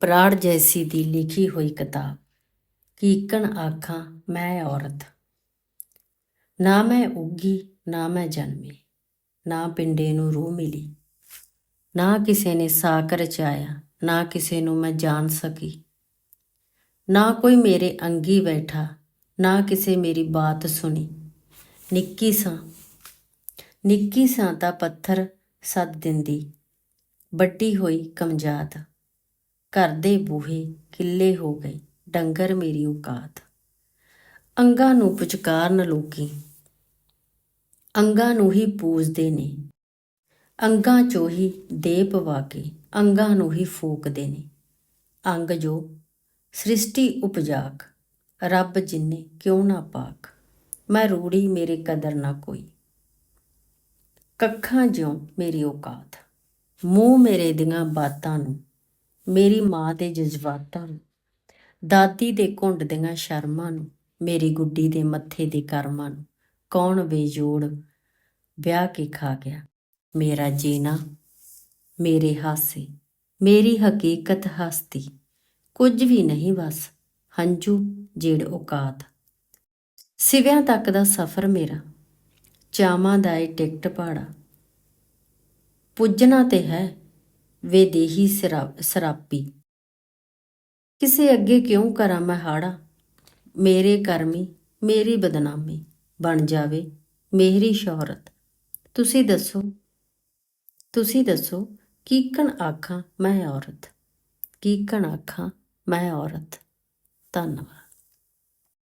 ਪ੍ਰਾੜ ਜੈਸੀ ਦੀ ਲਿਖੀ ਹੋਈ ਕਿਤਾਬ, ਕੀਕਣ ਆਖਾਂ, ਮੈਂ ਔਰਤ। ਨਾ ਮੈਂ ਉੱਗੀ, ਨਾ ਮੈਂ ਜਨਮੀ, ਨਾ ਪਿੰਡੇ ਨੂੰ ਰੂਹ ਮਿਲੀ। ਨਾ ਕਿਸੇ ਨੇ ਸਾਕ ਰਚਾਇਆ, ਨਾ ਕਿਸੇ ਨੂੰ ਮੈਂ ਜਾਣ ਸਕੀ। ਨਾ ਕੋਈ ਮੇਰੇ ਅੰਗੀ ਬੈਠਾ, ਨਾ ਕਿਸੇ ਮੇਰੀ ਬਾਤ ਸੁਣੀ। ਨਿੱਕੀ ਸਾਂ ਨਿੱਕੀ ਸਾਂ ਤਾਂ ਪੱਥਰ ਸੱਦ ਦਿੰਦੀ, ਵੱਡੀ ਹੋਈ ਕਮਜਾਤ। ਘਰ ਦੇ ਬੂਹੇ ਕਿੱਲੇ ਹੋ ਗਏ, ਡੰਗਰ ਮੇਰੀ ਔਕਾਤ। ਅੰਗਾਂ ਨੂੰ ਪੁਚਕਾਰਨ ਲੋਕੀ, ਅੰਗਾਂ ਨੂੰ ਹੀ ਪੂਜਦੇ ਨੇ। ਅੰਗਾਂ ਚੋਂ ਹੀ ਦੇ ਪਵਾ ਕੇ ਅੰਗਾਂ ਨੂੰ ਹੀ ਫੂਕਦੇ ਨੇ। ਅੰਗ ਜੋ ਸ੍ਰਿਸ਼ਟੀ ਉਪਜਾਕ, ਰੱਬ ਜਿੰਨੇ ਕਿਉਂ ਨਾ ਪਾਕ। ਮੈਂ ਰੂੜੀ ਮੇਰੇ ਕਦਰ ਨਾ ਕੋਈ। ਕੱਖਾਂ ਜਿਉਂ ਮੇਰੀ ਔਕਾਤ, ਮੂੰਹ ਮੇਰੇ ਦੀਆਂ ਬਾਤਾਂ ਨੂੰ ਮੇਰੀ ਮਾਂ ਦੇ ਜਜ਼ਬਾਤਾਂ ਨੂੰ, ਦਾਦੀ ਦੇ ਘੁੰਡ ਦੀਆਂ ਸ਼ਰਮਾਂ ਨੂੰ, ਮੇਰੀ ਗੁੱਡੀ ਦੇ ਮੱਥੇ ਦੇ ਕਰਮਾਂ ਨੂੰ ਕੌਣ ਬੇਜੋੜ ਵਿਆਹ ਕੇ ਖਾ ਗਿਆ? ਮੇਰਾ ਜੀਣਾ, ਮੇਰੇ ਹਾਸੇ, ਮੇਰੀ ਹਕੀਕਤ ਹਸਤੀ, ਕੁਝ ਵੀ ਨਹੀਂ ਬਸ ਹੰਝੂ, ਜੇੜ ਔਕਾਤ। ਸਿਵਿਆਂ ਤੱਕ ਦਾ ਸਫ਼ਰ ਮੇਰਾ, ਚਾਵਾਂ ਦਾ ਏ ਟਿਕਟ ਪਾੜਾ ਪੁੱਜਣਾ ਤੇ ਹੈ ਵੇ ਦੇਹੀ ਸਰਾ- ਸਰਾਪੀ। ਕਿਸੇ ਅੱਗੇ ਕਿਉਂ ਕਰਾਂ ਮੈਂ ਹਾੜਾ? ਮੇਰੇ ਕਰਮੀ, ਮੇਰੀ ਬਦਨਾਮੀ ਬਣ ਜਾਵੇ ਮੇਰੀ ਸ਼ੋਹਰਤ। ਤੁਸੀਂ ਦੱਸੋ ਤੁਸੀਂ ਦੱਸੋ ਕੀਕਣ ਆਖਾਂ ਮੈਂ ਔਰਤ? ਕੀਕਣ ਆਖਾਂ ਮੈਂ ਔਰਤ? ਧੰਨਵਾਦ।